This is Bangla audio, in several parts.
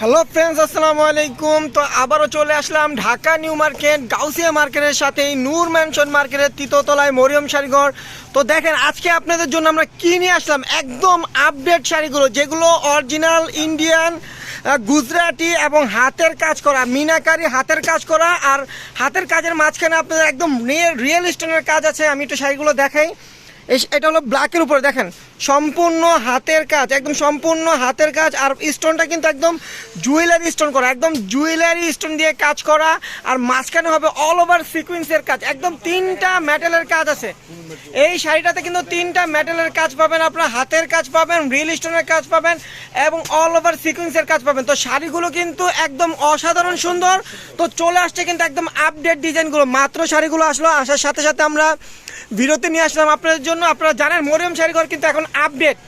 হ্যালো ফ্রেন্ডস আসসালামু আলাইকুম। তো আবারও চলে আসলাম ঢাকা নিউ মার্কেট, গাউসিয়া মার্কেটের সাথে নূর ম্যানশন মার্কেটের তৃতীয়তলায় মরিয়ম শাড়িঘর। তো দেখেন, আজকে আপনাদের জন্য আমরা কি নিয়ে আসলাম? একদম আপডেট শাড়িগুলো, যেগুলো অরিজিনাল ইন্ডিয়ান গুজরাটি এবং হাতের কাজ করা, মিনাকারি হাতের কাজ করা। আর হাতের কাজের মাঝখানে আপনাদের একদম রিয়েল স্টোনের কাজ আছে, আমি একটু শাড়িগুলো দেখাই। এটা হলো ব্ল্যাকের উপরে, দেখেন। সম্পূর্ণ হাতের কাজ, একদম সম্পূর্ণ হাতের কাজ, আর স্টোনটা কিন্তু একদম জুয়েলারি স্টোন করা, একদম জুয়েলারি স্টোন দিয়ে কাজ করা, আর মাঝখানে হবে অল ওভার সিকুয়েন্সের কাজ, একদম তিনটা মেটালের কাজ আছে। এই শাড়িটাতে কিন্তু তিনটা মেটালের কাজ পাবেন আপনার, হাতের কাজ পাবেন রিয়েল স্টোনের কাজ পাবেন, এবং অল ওভার সিকুয়েন্সের কাজ পাবেন। তো শাড়িগুলো কিন্তু একদম অসাধারণ সুন্দর। তো চলে আসছে কিন্তু একদম আপডেট ডিজাইনগুলো মাত্র শাড়িগুলো আসলো, আসার সাথে সাথে আমরা বিরতি নিয়ে আসলাম। আপনাদের জন্য আপনারা জানেন, মরিয়ম শাড়িঘর কিন্তু এখন আপডেট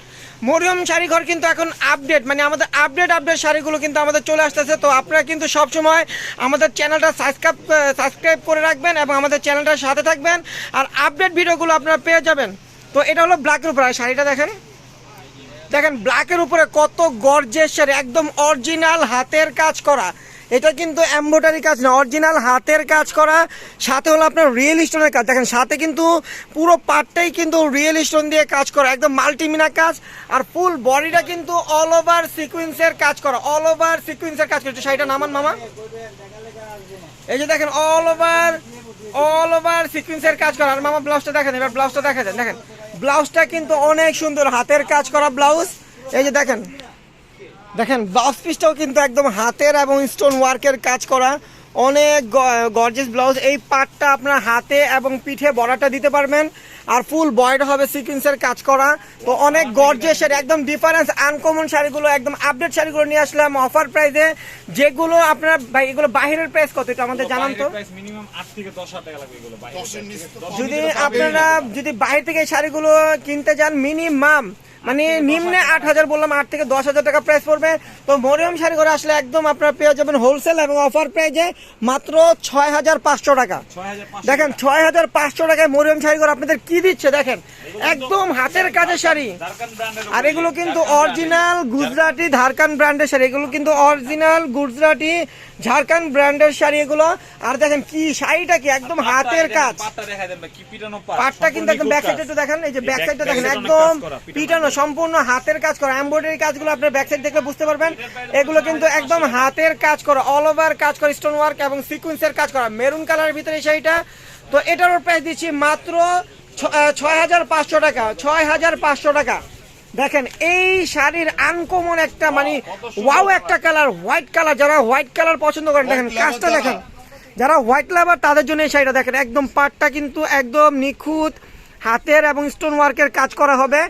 মরিয়ম শাড়িঘর কিন্তু এখন আপডেট মানে আমাদের আপডেট আপডেট শাড়িগুলো কিন্তু আমাদের চলে আসতেছে। তো আপনারা কিন্তু সবসময় আমাদের চ্যানেলটা সাবস্ক্রাইব সাবস্ক্রাইব করে রাখবেন এবং আমাদের চ্যানেলটার সাথে থাকবেন। আর আপডেট ভিডিওগুলো আপনারা পেয়ে যাবেন। তো এটা হলো ব্ল্যাকের উপরে শাড়িটা দেখেন। দেখেন ব্ল্যাকের উপরে কত গর্জেস শাড়ি, একদম অরিজিনাল হাতের কাজ করা। এটা কিন্তু এম্ব্রয়ডারি কাজ না অরিজিনাল হাতের কাজ করা। সাথে হলো আপনার রিয়েল স্টোনের কাজ। দেখেন, সাথে কিন্তু পুরো পার্টটাই কিন্তু রিয়েল স্টোন দিয়ে কাজ করা, একদম মাল্টিমিনা কাজ। আর ফুল বডিটা কিন্তু অল ওভার সিকুয়েন্সের কাজ করা অল ওভার সিকুয়েন্সের কাজ করছে শাড়িটা নামান, মামা। এই যে দেখেন অল ওভার অল ওভার সিকুয়েন্সের কাজ করা। আর মামা ব্লাউজটা দেখেন, এবার ব্লাউজটা দেখা যায় দেখেন ব্লাউজটা কিন্তু অনেক সুন্দর, হাতের কাজ করা ব্লাউজ এই যে দেখেন দেখেন ব্লাউজ পিসটাও কিন্তু একদম হাতের এবং স্টোন ওয়ার্কের কাজ করা। অনেক গর্জেস ব্লাউজ এই পার্টটা আপনার হাতে এবং পিঠে বড়াটা দিতে পারবেন। আর ফুল বয়ড হবে সিকুয়েন্সের কাজ করা। তো অনেক গর্জেস একদম ডিফারেন্স আনকমন শাড়িগুলো একদম আপডেট শাড়িগুলো নিয়ে আসলাম অফার প্রাইসে যেগুলো আপনার এগুলো বাহিরের প্রাইস কত এটা আমাদের জানান তো। মিনিমাম আট থেকে দশ হাজার টাকা লাগবে এগুলো বাইরে। দশ যদি আপনারা যদি বাইরে থেকে এই শাড়িগুলো কিনতে যান মিনিমাম মানে নিম্নে আট হাজার বললাম আট থেকে দশ হাজার টাকা প্রাইস পড়বে। তো মরিয়ম শাড়ি করে আসলে একদম আপনারা পেয়ে যাবেন হোলসেল এবং অফার প্রাইজে মাত্র ছয় হাজার পাঁচশো টাকা। দেখেন ছয় হাজার পাঁচশো টাকায় মরিয়ম শাড়ি করে আপনাদের কি দিচ্ছে দেখেন। একদম হাতের কাজের শাড়ি। আর এগুলো কিন্তু অরিজিনাল গুজরাটি ধারকান ব্র্যান্ডের শাড়ি। এগুলো কিন্তু অরিজিনাল গুজরাটি ঝাড়খান্ড ব্র্যান্ডের শাড়ি এগুলো। আর দেখেন কি শাড়িটা কি একদম হাতের কাজ। পাটটা দেখা কিন্তু একদম ব্যাক সাইডে। একটু দেখেন এই যে ব্যাক সাইডটা দেখেন একদম পিটানো সম্পূর্ণ হাতের কাজ করা। এমব্রয়ডারি কাজগুলো আপনার ব্যাক সাইড দেখলে বুঝতে পারবেন। এগুলো কিন্তু একদম হাতের কাজ করা অল ওভার কাজ করা স্টোন ওয়ার্ক এবং সিকুয়েন্সের কাজ করা। মেরুন কালারের ভিতরে এই শাড়িটা। তো এটারও প্রাইস দিচ্ছি মাত্র ছয় হাজার পাঁচশো টাকা ছয় হাজার পাঁচশো টাকা। দেখেন এই শাড়ির আনকমন একটা মানে ওয়াও একটা কালার হোয়াইট কালার যারা হোয়াইট কালার পছন্দ করেন দেখেন কাজটা দেখেন। যারা হোয়াইট লাভার তাদের জন্য এই শাড়িটা দেখেন একদম পাটটা কিন্তু একদম নিখুঁত হাতের এবং স্টোন ওয়ার্কের কাজ করা হবে।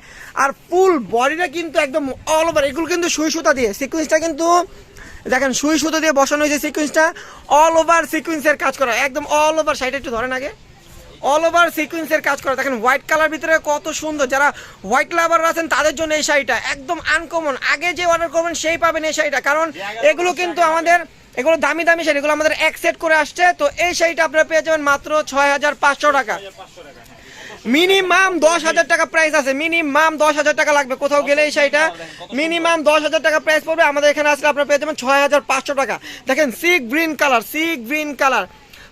আর ফুল বডিটা কিন্তু একদম অল ওভার এগুলো কিন্তু সুই সুতা দিয়ে সিকুয়েন্সটা কিন্তু দেখেন সুই সুতো দিয়ে বসানো হয়েছে সিকুয়েন্সটা অল ওভার সিকুয়েন্সের কাজ করা একদম অল ওভার শাড়িটা একটু ধরেন আগে। অল ওভার সিকুয়েন্সের কাজ করা। দেখেন হোয়াইট কালার ভিতরে কত সুন্দর। যারা হোয়াইট লাভার আছেন, তাদের জন্য এই শাড়িটা একদম আনকমন আগে যে অর্ডার করবেন, সেই পাবেন এই শাড়িটা। কারণ এগুলো কিন্তু আমাদের, এগুলো দামি দামি শাড়ি, এগুলো আমাদের এক সেট করে আসছে। তো এই শাড়িটা আপনারা পেয়ে যাবেন মাত্র ছয় হাজার পাঁচশো টাকা। মিনিমাম দশ হাজার টাকা প্রাইস আছে। মিনিমাম দশ হাজার টাকা লাগবে। কোথাও গেলে এই শাড়িটা মিনিমাম দশ হাজার টাকা প্রাইস পড়বে। আমাদের এখানে আসলে আপনারা পেয়ে যাবেন ছয় হাজার পাঁচশো টাকা। দেখেন sea green colour sea green colour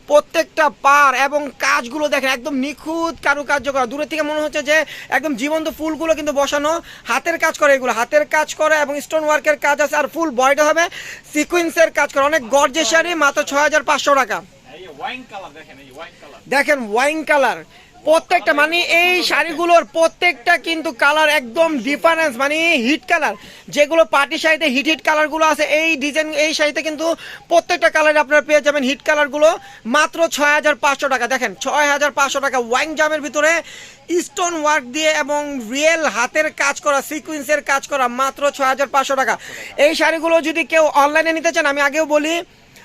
প্রত্যেকটা পার এবং কাজগুলো দেখেন, একদম নিখুঁত কারুকার্য করা। দূরে থেকে মনে হচ্ছে যে একদম জীবন্ত ফুলগুলো কিন্তু বসানো। হাতের কাজ করে এগুলো। হাতের কাজ করে এবং স্টোন ওয়ার্কের কাজ আছে। আর ফুল বয়টা হবে সিকুয়েন্সের কাজ করে। অনেক গর্জের শাড়ি, মাত্র ছয় হাজার পাঁচশো টাকা। দেখেন ওয়াইন কালার প্রত্যেকটা মানে এই শাড়িগুলোর প্রত্যেকটা কিন্তু কালার একদম ডিফারেন্স মানে হিট কালার যেগুলো পার্টি শাড়িতে হিট হিট কালারগুলো আছে এই ডিজাইন এই শাড়িতে কিন্তু প্রত্যেকটা কালার আপনারা পেয়ে যাবেন হিট কালারগুলো মাত্র ছয় হাজার পাঁচশো টাকা। দেখেন ছয় হাজার পাঁচশো টাকা ওয়াইন জামের ভিতরে স্টোন ওয়ার্ক দিয়ে এবং রিয়েল হাতের কাজ করা সিকুয়েন্সের কাজ করা মাত্র ছয় হাজার পাঁচশো টাকা। এই শাড়িগুলো যদি কেউ অনলাইনে নিতে চান আমি আগেও বলি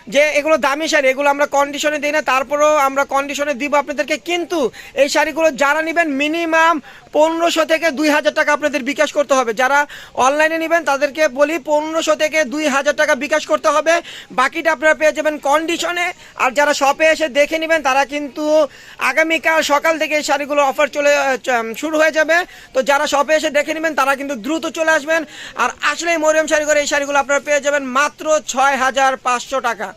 যে এগুলো দামি শাড়ি, এগুলো আমরা কন্ডিশনে দিই না, তারপরেও আমরা কন্ডিশনে দিব আপনাদেরকে। কিন্তু এই শাড়িগুলো যারা নেবেন মিনিমাম পনেরোশো থেকে দুই হাজার টাকা আপনাদের বিকাশ করতে হবে। যারা অনলাইনে নেবেন, তাদেরকে বলি পনেরোশো থেকে দুই হাজার টাকা বিকাশ করতে হবে। বাকিটা আপনারা পেয়ে যাবেন কন্ডিশনে আর যারা শপে এসে দেখে নেবেন, তারা কিন্তু আগামীকাল সকাল থেকে এই শাড়িগুলো অফার চলে শুরু হয়ে যাবে। তো যারা শপে এসে দেখে নেবেন, তারা কিন্তু দ্রুত চলে আসবেন। আর আসলে মরিয়ম শাড়িঘর এই শাড়িগুলো আপনারা পেয়ে যাবেন মাত্র ছয় হাজার পাঁচশো টাকা।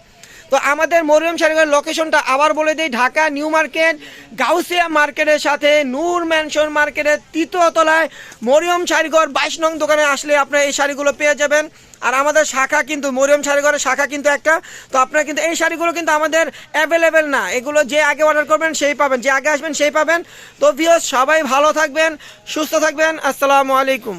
তো আমাদের মরিয়ম শাড়িঘরের লোকেশনটা আবার বলে দিই, ঢাকা নিউ মার্কেট, গাউসিয়া মার্কেটের সাথে নূর ম্যানশন মার্কেটের তৃতীয় তলায় মরিয়ম শাড়িঘর বাইশ নং দোকানে আসলে আপনারা এই শাড়িগুলো পেয়ে যাবেন। আর আমাদের শাখা কিন্তু, মরিয়ম শাড়িঘরের শাখা কিন্তু একটা। তো আপনারা কিন্তু এই শাড়িগুলো কিন্তু আমাদের অ্যাভেলেবেল না। এগুলো যে আগে অর্ডার করবেন সেই পাবেন, যে আগে আসবেন সেই পাবেন। তো ভিওস সবাই ভালো থাকবেন, সুস্থ থাকবেন। আসসালামু আলাইকুম।